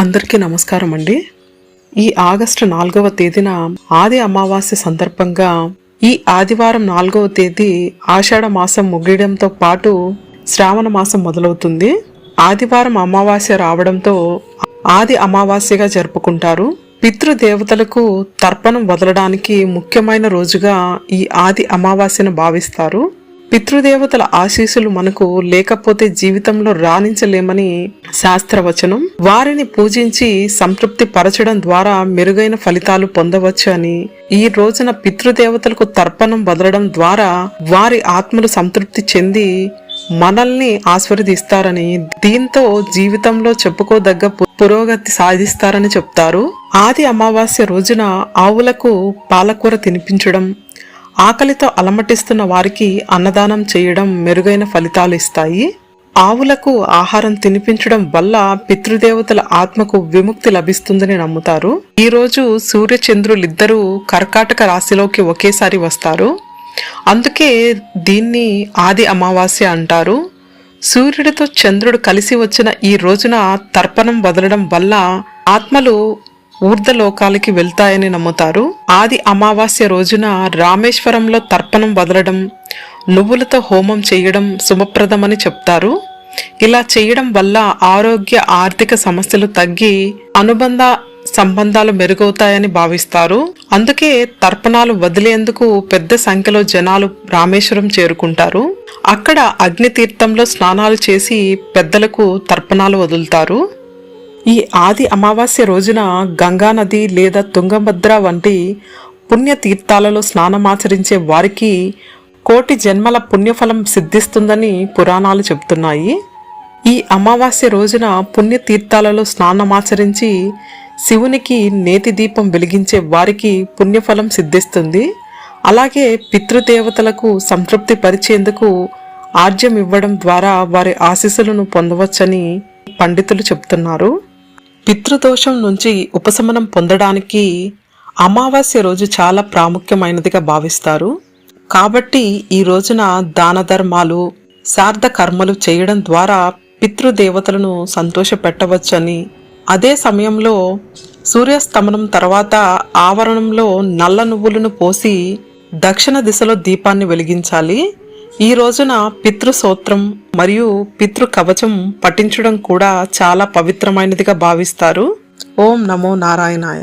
అందరికీ నమస్కారం అండి. ఈ ఆగస్టు నాలుగవ తేదీన ఆది అమావాస్య సందర్భంగా ఈ ఆదివారం నాలుగవ తేదీ ఆషాఢ మాసం ముగియడంతో పాటు శ్రావణ మాసం మొదలవుతుంది. ఆదివారం అమావాస్య రావడంతో ఆది అమావాస్యగా జరుపుకుంటారు. పితృదేవతలకు తర్పణం వదలడానికి ముఖ్యమైన రోజుగా ఈ ఆది అమావాస్యను భావిస్తారు. పితృదేవతల ఆశీస్సులు మనకు లేకపోతే జీవితంలో రాణించలేమని శాస్త్రవచనం. వారిని పూజించి సంతృప్తి పరచడం ద్వారా మెరుగైన ఫలితాలు పొందవచ్చు అని. ఈ రోజున పితృదేవతలకు తర్పణం వదలడం ద్వారా వారి ఆత్మలు సంతృప్తి చెంది మనల్ని ఆస్వాదిస్తారని దీంతో జీవితంలో చెప్పుకోదగ్గ పు- పురోగతి సాధిస్తారని చెప్తారు. ఆది అమావాస్య రోజున ఆవులకు పాలకూర తినిపించడం ఆకలితో అలమటిస్తున్న వారికి అన్నదానం చేయడం మెరుగైన ఫలితాలు ఇస్తాయి. ఆవులకు ఆహారం తినిపించడం వల్ల పితృదేవతల ఆత్మకు విముక్తి లభిస్తుందని నమ్ముతారు. ఈరోజు సూర్యచంద్రులిద్దరూ కర్కాటక రాశిలోకి ఒకేసారి వస్తారు. అందుకే దీన్ని ఆది అమావాస్య అంటారు. సూర్యుడితో చంద్రుడు కలిసి వచ్చిన ఈ రోజున తర్పణం వదలడం వల్ల ఆత్మలు ఊర్ధలోకాలకి వెళ్తాయని నమ్ముతారు. ఆది అమావాస్య రోజున రామేశ్వరంలో తర్పణం వదలడం నువ్వులతో హోమం చేయడం శుభప్రదమని చెప్తారు. ఇలా చేయడం వల్ల ఆరోగ్య ఆర్థిక సమస్యలు తగ్గి అనుబంధ సంబంధాలు మెరుగవుతాయని భావిస్తారు. అందుకే తర్పణాలు వదిలేందుకు పెద్ద సంఖ్యలో జనాలు రామేశ్వరం చేరుకుంటారు. అక్కడ అగ్ని తీర్థంలో స్నానాలు చేసి పెద్దలకు తర్పణాలు వదులుతారు. ఈ ఆది అమావాస్య రోజున గంగా నది లేదా తుంగభద్ర వంటి పుణ్యతీర్థాలలో స్నానమాచరించే వారికి కోటి జన్మల పుణ్యఫలం సిద్ధిస్తుందని పురాణాలు చెబుతున్నాయి. ఈ అమావాస్య రోజున పుణ్యతీర్థాలలో స్నానమాచరించి శివునికి నేతి దీపం వెలిగించే వారికి పుణ్యఫలం సిద్ధిస్తుంది. అలాగే పితృదేవతలకు సంతృప్తి పరిచేందుకు ఆర్జ్యం ఇవ్వడం ద్వారా వారి ఆశీస్సులను పొందవచ్చని పండితులు చెప్తున్నారు పితృదోషం నుంచి ఉపశమనం పొందడానికి అమావాస్య రోజు చాలా ప్రాముఖ్యమైనదిగా భావిస్తారు. కాబట్టి ఈ రోజున దాన ధర్మాలు శార్థ కర్మలు చేయడం ద్వారా పితృదేవతలను సంతోషపెట్టవచ్చని. అదే సమయంలో సూర్యాస్తమనం తర్వాత ఆవరణంలో నల్ల నువ్వులను పోసి దక్షిణ దిశలో దీపాన్ని వెలిగించాలి. ఈ రోజున పితృ సూత్రం మరియు పితృ కవచం పఠించడం కూడా చాలా పవిత్రమైనదిగా భావిస్తారు. ఓం నమో నారాయణాయ.